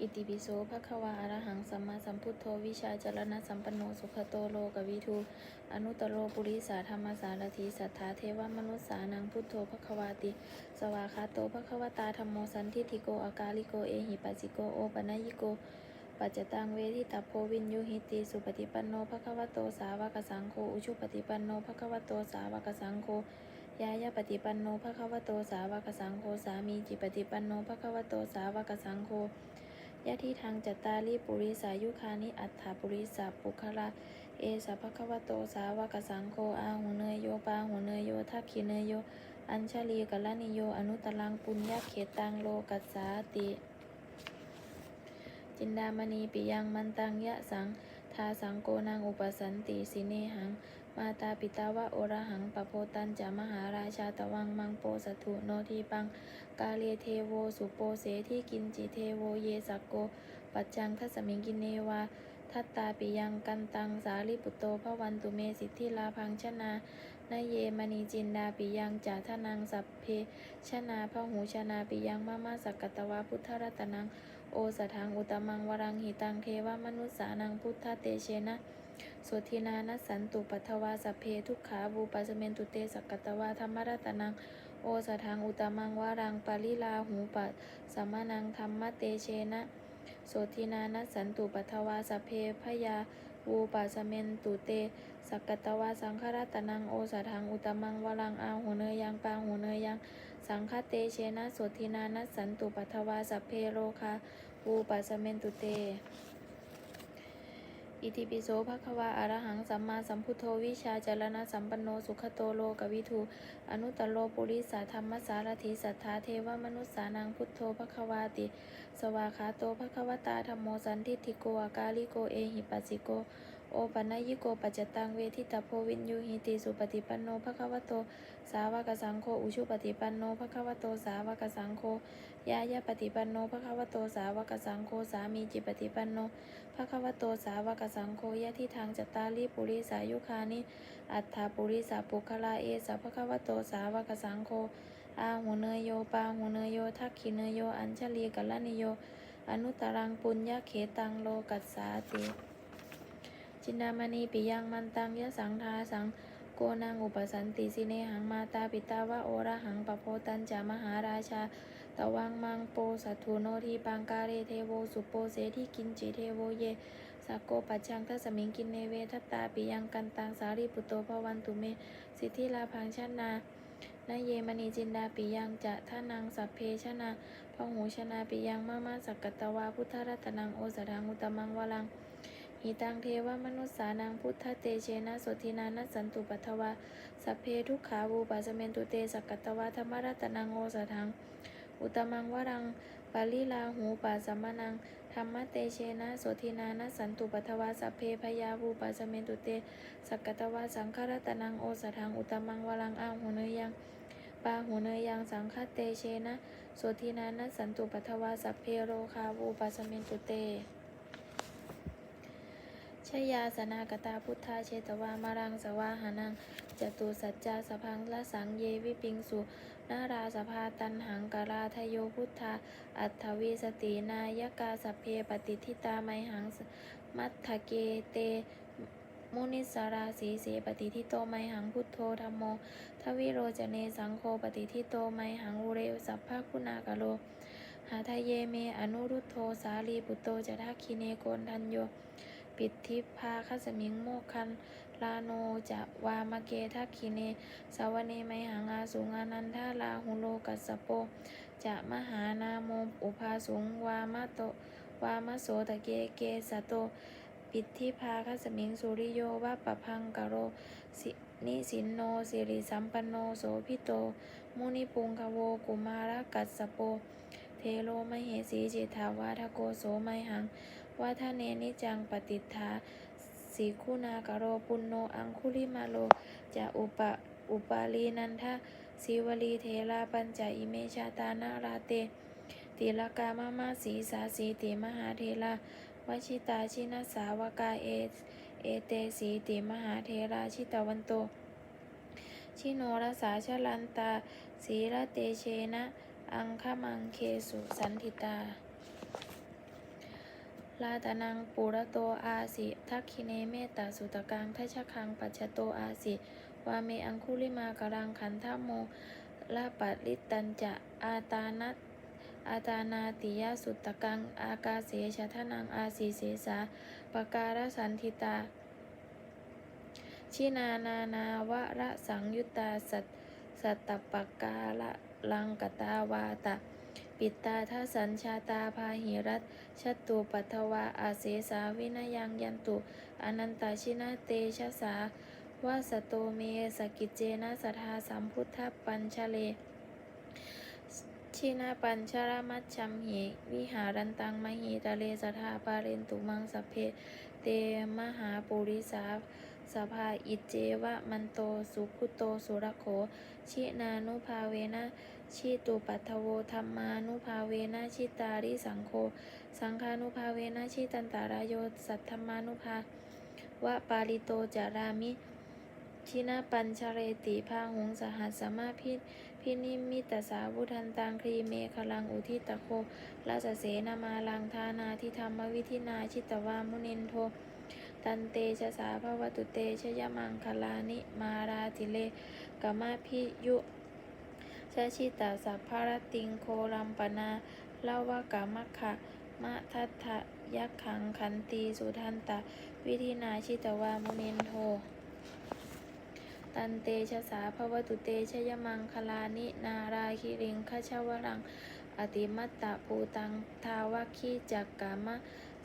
อิติปิโสภะคะวาอรหังสัมมาสัมพุทโธวิชาจรณะสัมปันโนสุขโตโลกวิทู อนุตตโรปุริสาธรรมสารถีสัทธาเทวมนุสสานังพุทโธภะคะวาติ สวาคาโตภะคะวตาธรรมโมสันทิฏฐิโกอากาลิโกเอหิปัสสิโกโอปนัยยิโกปัจจตังเวทิตาโพวินยูหิติสุปฏิปันโนภะคะวโตสาวกสังโฆอุชุปฏิปันโนภะคะวโตสาวกสังโฆยายาปฏิปันโนภะคะวโตสาวกสังโฆสามีจิปฏิปันโนภะคะวโตสาวกสังโฆ ยะที่ทางจัตตาลีปุริสายุคานิอัฏฐาปุริสาปุคละเอสะภควะโตสาวกสังโฆอาหุเนยโยปาหุเนยโยทักขิเนยโย อัญชลีกัลลานิโย อนุตลังปุญญเขตังโลกัสสาติ จินดามณีปิยังมันตังยะสังทาสังโกนางอุปสันติสิเนหัง มาตาปิตาวะโอระหังปะโพตันจะมหาราชาตวังมังโปสถุโนทีปัง กาเลเทโวสุโปเสที่กินจิเทโวเยสักโก ปัจจังทัสมิงกินเนวาทัตตาปิยังกันตังสาลิปุตโตพระวันตุเมสิทธิลาพังชนานเยมณีจินดาปิยังจาทนังสัพเพชนาพระหูชนาปิยังมามาสักกตวาพุทธรัตนัง โอสถังอุตมังวรังหิตังเทวมนุสสานังพุทธเตเชนะ โสทินานัสสันตุปัทวาสเพทุกขาบูปัสเมนตุเตสักกตวาธรรมรัตนัง โอสถังอุตมังวารังปาลิลาหูปัสสมนังธรรมเตเชนะโสทินานัสสันตุปัทวาสเพพยาวูปัสเมนตุเต สักกตวาสังฆรัตนังโอสถังอุตมังวรังอาหูเนยยังปางหูเนยยังสังฆเตเชนะโสทินานัสสันตุปัทวาสเพโรคาอูปัสเมนตุเต อิติปิโสภควาอารหังสัมมาสัมพุทโธวิชาจารณะสัมปันโนสุขโตโลกวิทูอนุตตโลปุริสาธรรมสารถิสัทธาเทวมนุสสานังพุทโธภควาติ สวาขาโตภควตาธรรมโมสันทิฏฐิโกอากาลิโกเอหิปัสสิโก โอปัญญิโกปัจจตังเวทิตาโพวินยูหิติสุปฏิปันโนภะคะวะโต สาวกสังโฆอุชุปฏิปันโนภะคะวะโต สาวกสังโฆยายาปฏิปันโนภะคะวะโต สาวกสังโฆสามีจิปฏิปันโนภะคะวะโต สาวกสังโฆยะที่ทางจตาลีปุริสายุคานิอัฏฐาปุริสาปุคลาเอสะภะคะวะโต สาวกสังโฆอาหุเนยโยปาหุเนยโยทักขิเนยโย อัญชลีกัลลานิโย อนุตรังปุญญาเขตังโลกัสสาติ จินดามณีปิยังมันตังยะสังทาสังโกนังอุปสันติสิเนหังมาตาปิตาวะโอระหังปะโพตันจามหาราชา ตวังมังโปสัตุโนทีปังกาเรเทโวสุโปเสที่กินจิเทโวเยสักโกปัจจังทัสมิงกินเนเวทัตตาปิยังกันตังสารีปุตโตภวันตุเม สิทธิลาพังชนานเยมณีจินดาปิยังจะท่านังสัพเพชนาพหูชนาปิยังมามาสักกตวาพุทธรัตนังโอสถังอุตมังวลัง หิตังเทวมนุสสานังพุทธเตเชนะโสทินานัสันตุปัทวาสัพเพทุกขาวูปัสเมนตุเตสักกตวาธรรมรัตนังโอสถัง อุตมังวรังปาลิลาหูปัสสมนังธรรมเตเชนะโสทินานัสันตุปัทวาสัพเพพยาวูปัสเมนตุเตสักกตวาสังฆรัตนังโอสถังอุตมังวรังอ้าหูเนยังปาหูเนยังสังฆเตเชนะโสทินานัสสันตุปัทวาสัพเพโรคาวูปัสเมนตุเต ชยาสนากตาพุทธาเชตวามารังสวาหานังจตุสัจจาสพังละสังเยวิปิงสุนาราสภาตันหังกราทโยพุทธา อัตวีสตินายกาสเพปฏิทิตาไมหังมัตถเกเตมุนิสาราสีเสปฏิทิโตไมหังพุทโธธรรมโม ทวิโรจเนสังโฆปฏิทิโตไมหังอุเรสัพพะคุณากโล หาทะเยเมอนุรุตโธสาลีปุตโตจะทักคิเนโกนทันโย ปิดทิพาคัสมิงโมคันลาโนจะวามเกทักคิเน สวเนไมหังอาสุงานันทาลาหุโลกัสโป จะมหานาโมอุภาสุงวามะโตวามะโสตะเกเกสโต ปิดทิพาคัสมิงสุริโยวะปะพังกโรสินิสินโนสิริสัมปันโนโสพิโต มุนิปุงคโวกุมารกัสสโป เทโลมเหสีจิตาวาทโกโสไมหัง ว่าทะเนนิจังปฏิทาสีคุณากโรปุณโนอังคุลิมาโลจะอุปอุปาลีนันทะสีวลีเทราปัญจอิเมชาตานาราเตติลกามามาสีสาสีติมหาเทราวชิตาชินาสาวกาเอเอเตสีติมหาเทราชิตวันโต ชิโนรสาชลันตา สีระเตเชนะ อังคมังเคสุสันทิตา ลาตานังปุระโตอาสิทักขิเนเมตตาสุตกังทัชคังปัจจโตอาสิ วาเมอังคุลิมากรังขันธโมลาปัลิตันจะอาตานัตอาตานาติยสุตกัง อากาเสชะทนังอาสีเสสาปการสันทิตา ชินานานาวะระสังยุตตาสัตสัตตปปกาละลังกตาวาตะ ปิตตาทัสัญชาตาพาหิรัตชัตตุปัทวาอาเสสาวินยังยันตุอนันตชินาเตชะสาวาสโตเมสกิจเจนะสัทธาสัมพุทธปัญชเลชินาปัญชรมัจฉัมหิวิหารันตังมหิตะเลสทาปาเรนตุมังสพเพเตมหาปุริสา สภาอิเจวะมันโตสุขุโตสุรโข ชินานุภาเวนะชิตุปัทโวธรรมานุภาเวนะชิตาริสังโฆสังฆานุภาเวนะชิตันตารยโยสัทธรรมานุภาวะปาลิโตจารามิชินาปัญชเรติภาหงสหัสสมาพิพินิมิตสาวุทันตังครีเมฆลังอุทิตโคราชเสนามาลังทานาทิธรรมวิธินาชิตวามุนินโท ตันเตชะสาภวตุเตชยมังคลานิมาราติเลกามาพิยุชาชิตาสัพพารติงโครัมปนาเลาวกามคะมะทัตถะยักขังขันตีสุทันตะ วิธินาชิตวามุนินโท ตันเตชะสาภวตุเตชยมังคลานินาราคิริงคชวรัง อติมัตตะปูตังทาวคีจักกามะ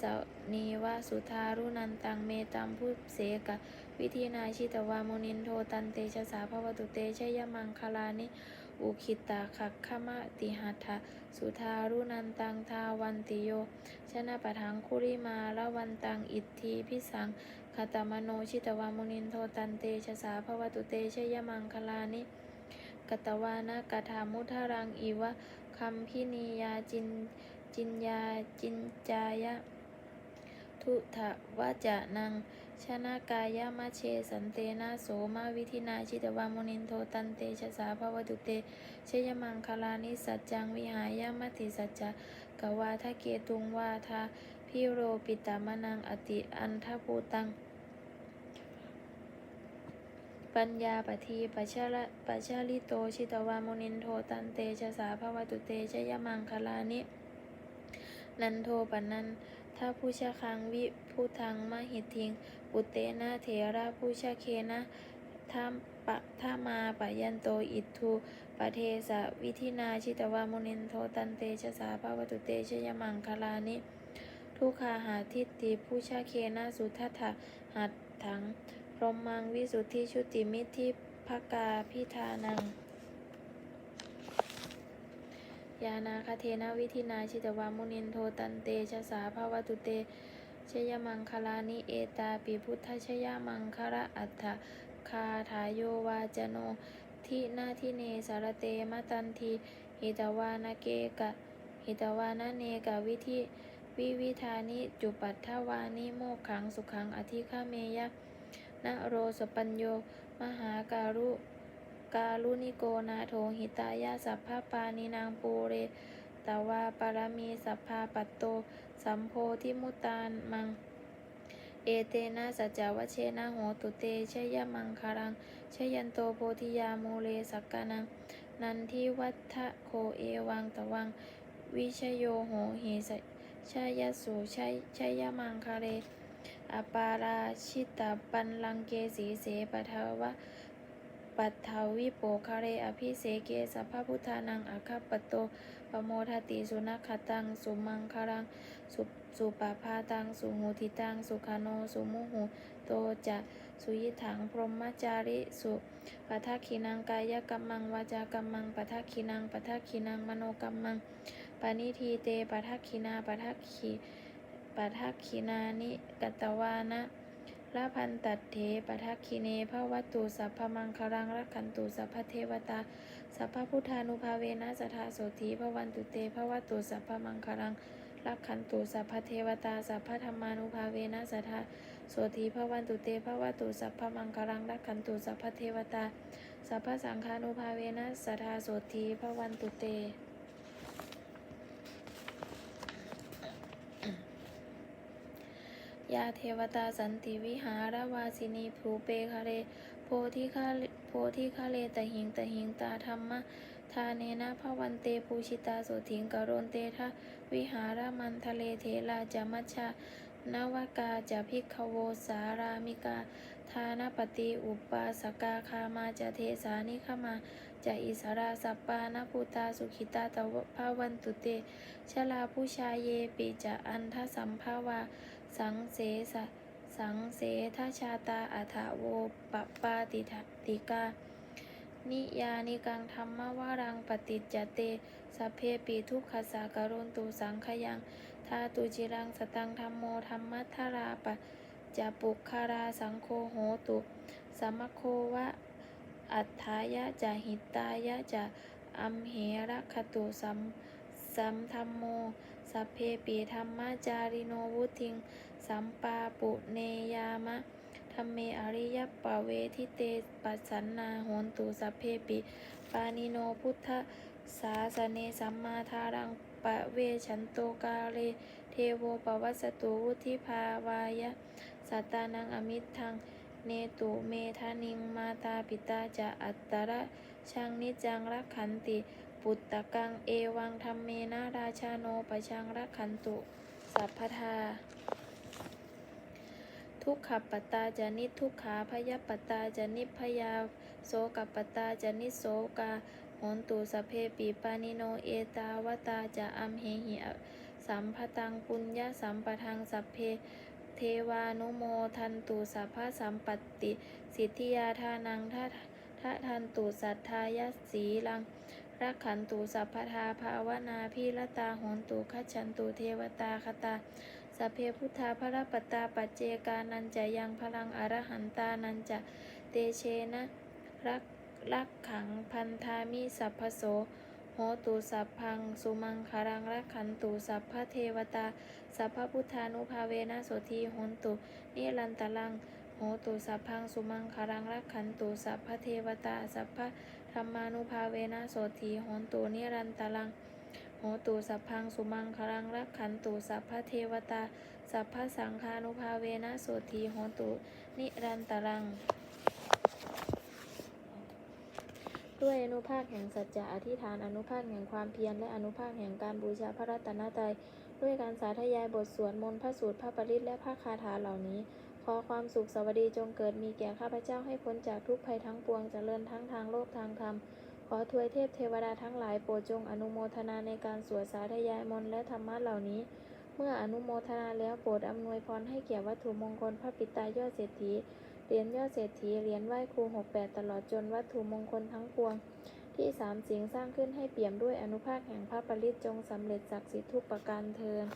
สนีวะสุทารุนันตังเมตัมพุเสกะ วิธีนาชิตวามุนินโทตันเตชะสาภวตุเตชยมังคลานิอุคิตาขักขมะติหัตถะสุทารุนันตังทาวันติโย ชนะปะทังคุริมาละวันตังอิทธิพิสังคตมโนชิตวามุนินโทตันเตชะสาภวตุเตชยมังคลานิกตวานะกถามุทารังอีวะคัมพินียาจินจินยาจินจายะ ทุถะวะจะนัง ชนะกายมะเชสันเตนะโสมาวิธินาชิตวามุนินโทตันเตชะสาภวตุเตชยมังคลานิสัจจังวิหายามติสัจจะกวาทะเกตุงวาทาพิโรปิตามนังอติอันทภูตัง ปัญญาปทีปัชระปัชลิโตชิตวามุนินโทตันเตชะสาภวตุเตชยมังคลานินันโทปนัน ถ้าผู้ชาคังวิผู้ทังมหิทิงปุเตนะเถระผู้ชาเคนะถ้าปะถ้ามาปะยันโตอิทธุปะเทสะวิธินาชิตวามุนินโทตันเตชะสาภวตุเตชยมังคลานิ ทุกขาหาทิฏฐิผู้ชาเคนะสุทัตถะหัดถังพรหมังวิสุทธิชุติมิทิภกาพิธานัง ยานาคเทนวิธินาชิตวามุนินโทตันเตชะสาภาวตุเตชยมังคลานิเอตาปิพุทธชยมังคระอัฏฐคาถายโยวาจโนทินาทิเนสารเตมตันทีหิตวานาเกกะหิตวานาเนกะวิธิวิวิธานิจุปัฏฐวานิโมกขังสุขังอธิฆาเมยะนะโรสปัญโย มหาการุ กาลุนิโกนาโถหิตายาสัพพปานินางปูเรตวาปารมีสัพพาปัตโต สัมโพธิมุตานมัง เอเตนะสัจจวเชนะโหตุเตชยมังคารังชยันโตโพธิยาโมเลสักกานัง นันทิวัฏะโคเอวังตวัง วิชโยโหหิสชยสุชัยชยมังคาเรอปาราชิตาปันลังเกสีเสปทาวะ ปัทาวิโปคาเรอภิเสเกสัพพพุทธานังอาคาปโตปโมทติสุนัขตัง สุมังคารัง สุสุปาพาตัง สุหูทิตัง สุขโน สุมุหู โตจะสุยิถัง พรหมจาริ สุปัทคินังกายกัมมัง วาจากัมมังปัทคินังปัทคินัง มโนกัมมังปานิทีเตปัทคินาปัทคิปัทคินานิกัตตวานะ ละพันตัดเถปทักคิเนภวัตตุสัพพมังคลังรักขันตุสัพพเทวตา สัพพพุทธานุภาเวนะสทาโสธีภวันตุเตภวัตตุสัพพมังคลังรักขันตุสัพพเทวตา สัพพธรรมานุภาเวนะสทาโสธีภวันตุเตภวัตตุสัพพมังคลังรักขันตุสัพพเทวตา สัพพสังฆานุภาเวนะสทาโสธีภวันตุเต ยาเทวตาสันติวิหารวาสินีภูเปคะเร โพธิคาเลโพธิคาเลตหิงตหิงตาธรรมะทาเนนะภวันเตภูชิตาโสถิงกโรนเตทะวิหารมันทะเลเทลาจามัชา นวกาจะพิกขโวสารามิกา ทานปฏิอุปาสกาคามาจะเทสานิขมาจะอิสราสัปปานภูตาสุขิตาตวภาวันตุเต ชลาผู้ชายเยปิจะอันทสัมภาวา สังเสสสังเสทชาตาอัฐโวปปาติทติกา นิยานิกังธรรมวารังปฏิจจเตสเพปีทุกขสาการุนตุสังขยังทาตุจิรังสตังธรรมโมธรรมัทธาราปะจะปุคาราสังโฆโหตุสมมโควะ อัฏฐายะจะหิตายะจะอัมเหระคตุสัมสัมธรรมโม สัพเพปีธรรมจาริโนวุทิง สัมปาปุเนยามะธรรมเมอริยปเวทิเตปัสสันนาโหนตุสัพเพปิปานิโนพุทธสาสเนสัมมาทารังปะเวชันโตกาเล เทโวปวัสตุวุธิภาวายะสัตตานังอมิตทังเนตุเมธานิงมาตาปิตาจะอัตตระชังนิจังรักขันติ ปุตตะกังเอวังธรรมเมนาราชาโนปชังรักขันตุ สัพพทา ทุกขปตาจะนิทุกขาพยปตาจะนิพยาโสกปตาจะนิโสกาโหนตุสพเพปีปานิโนเอตาวตาจะอัมเหหิสัมภตังปุญญาสัมปทังสัพเพเทวานุโมทันตุสัพพะสัมปติ สิทธิยาทานังทะทะทันตุสัทธายสีลัง รักขันตุสัพพทาภาวนาพิรตาโหนตุขัจฉันตุเทวตาคตาสัเพพุทธาพระปตาปัจเจกานันจะยังพลังอรหันตานันจะเตเชนะรักรักขังพันธามิสัพพโสโหตุสัพพัง สุมังคารังรักขันตุสัพพเทวตา สัพพพุทธานุภาเวนะโสทีโหนตุนิรันตลังโหตุสัพพัง สุมังคารังรักขันตุสัพพเทวตา สัพพ ธรรมานุภาเวนะโสทีโหนตุนิรันตลังโหตุสัพพังสุมังคลังรักขันตุสัพพเทวตา สัพพสังฆานุภาเวนะโสทีโหตุนิรันตรัง ด้วยอนุภาคแห่งสัจจะอธิษฐานอนุภาคแห่งความเพียรและอนุภาคแห่งการบูชาพระรัตนตรัยด้วยการสาธยายบทสวดมนต์พระสูตรพระปริตและพระคาถาเหล่านี้ ขอความสุขสวัสดีจงเกิดมีแก่ข้าพเจ้าให้พ้นจากทุกภัยทั้งปวงเจริญทั้งทางโลกทางธรรม ขอทวยเทพเทวดาทั้งหลายโปรดจงอนุโมทนาในการสวดสาธยายมนและธรรมะเหล่านี้ เมื่ออนุโมทนาแล้วโปรดอำนวยพรให้แก่วัตถุมงคลพระปิตายอดเศรษฐีเหรียญยอดเศรษฐีเหรียญไหว้ครูหกแปดตลอดจนวัตถุมงคลทั้งปวง ที่สามสิงสร้างขึ้นให้เปี่ยมด้วยอนุภาคแห่งพระปริตจงสำเร็จศักดิ์สิทธิ์ทุกประการเทิน